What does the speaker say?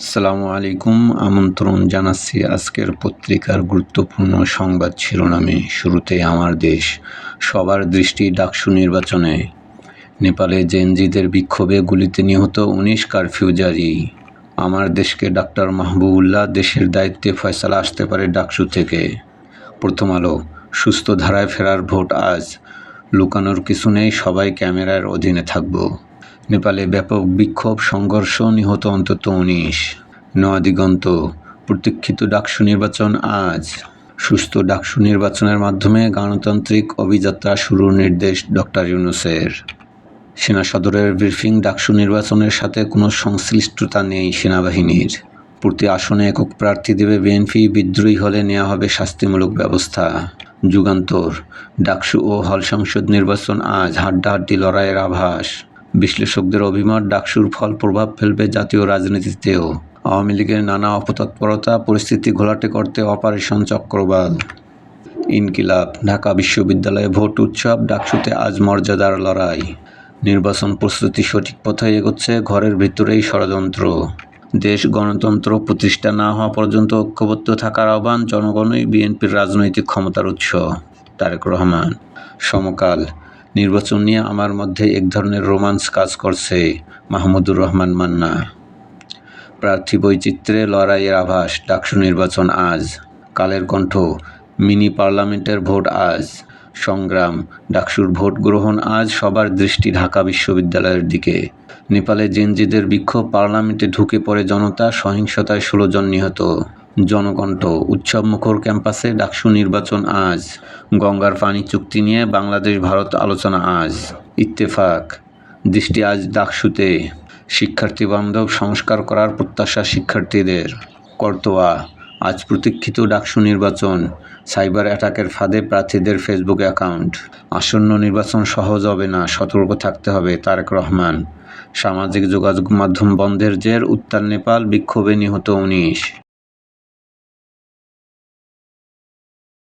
আসসালামু আলাইকুম। আমন্ত্রণ জানাচ্ছি আজকের পত্রিকার গুরুত্বপূর্ণ সংবাদ শিরোনামে। শুরুতে আমার দেশ। সবার দৃষ্টি ডাকসু নির্বাচনে। নেপালে জেনজিদের বিক্ষোভে গুলিতে নিহত উনিশ কারফিউ জারি। আমার দেশকে ডাক্তার মাহবুবুল্লাহ দেশের দায়িত্বে ফয়সালা আসতে পারে ডাকসু থেকে। প্রথম আলো। সুস্থ ধারায় ফেরার ভোট আজ। লুকানোর কিছু নেই, সবাই ক্যামেরার অধীনে থাকব। নেপালে ব্যাপক বিক্ষোভ, সংঘর্ষ নিহত অন্তত উনিশ। নয়াদিগন্ত প্রতীক্ষিত ডাকসু নির্বাচন আজ। সুস্থ ডাকসু নির্বাচনের মাধ্যমে গণতান্ত্রিক অভিযাত্রা শুরুর নির্দেশ ডক্টর ইউনুসের। সেনা সদরের ব্রিফিং ডাকসু নির্বাচনের সাথে কোনো সংশ্লিষ্টতা নেই সেনাবাহিনীর। প্রতি আসনে একক প্রার্থী দেবে বিএনপি, বিদ্রোহী হলে নেওয়া হবে শাস্তিমূলক ব্যবস্থা। যুগান্তর, ডাকসু ও হল সংসদ নির্বাচন আজ হাড্ডাহাড্ডি লড়াইয়ের আভাস। বিশ্লেষকদের অভিমত, ডাকসুর ফল প্রভাব ফেলবে জাতীয় রাজনীতিতেও। আওয়ামী লীগের নানা অপতৎপরতা, পরিস্থিতি ঘোলাটে করতে অপারেশন চক্রবাল। ইনকিলাব, ঢাকা বিশ্ববিদ্যালয়ে ভোট উৎসব, ডাকসুতে আজ মর্যাদার লড়াই। নির্বাচন প্রস্তুতি সঠিক পথে এগোচ্ছে, ঘরের ভিতরেই ষড়যন্ত্র। দেশ গণতন্ত্র প্রতিষ্ঠা না হওয়া পর্যন্ত ঐক্যবদ্ধ থাকার আহ্বান জনগণই বিএনপির রাজনৈতিক ক্ষমতার উৎস। তারেক রহমান, সমকাল নির্বাচন নিয়ে আমার মধ্যে এক ধরনের রোমান্স কাজ করছে মাহমুদুর রহমান মান্না। প্রার্থী বৈচিত্র্যে লড়াইয়ের আভাস, ডাকসু নির্বাচন আজ, কালের কণ্ঠ, মিনি পার্লামেন্টের ভোট আজ, সংগ্রাম, ডাকসুর ভোট গ্রহণ আজ সবার দৃষ্টি ঢাকা বিশ্ববিদ্যালয়ের দিকে। নেপালে জেনজিদের বিক্ষোভ পার্লামেন্টে ঢুকে পড়ে জনতা সহিংসতায় ষোলো জন নিহত। জনকণ্ঠ। উৎসব মুখর ক্যাম্পাসে ডাকসু নির্বাচন আজ। গঙ্গার পানি চুক্তি নিয়ে বাংলাদেশ ভারত আলোচনা আজ। ইত্তেফাক। দৃষ্টি আজ ডাকসুতে। শিক্ষার্থী বান্ধব সংস্কার করার প্রত্যাশা শিক্ষার্থীদের। কর্তোয়া। আজ প্রতীক্ষিত ডাকসু নির্বাচন। সাইবার অ্যাটাকের ফাঁদে প্রার্থীদের ফেসবুক অ্যাকাউন্ট। আসন্ন নির্বাচন সহজ হবে না, সতর্ক থাকতে হবে তারেক রহমান। সামাজিক যোগাযোগ মাধ্যম বন্ধের জের উত্তর নেপাল বিক্ষোভে নিহত উনিশ।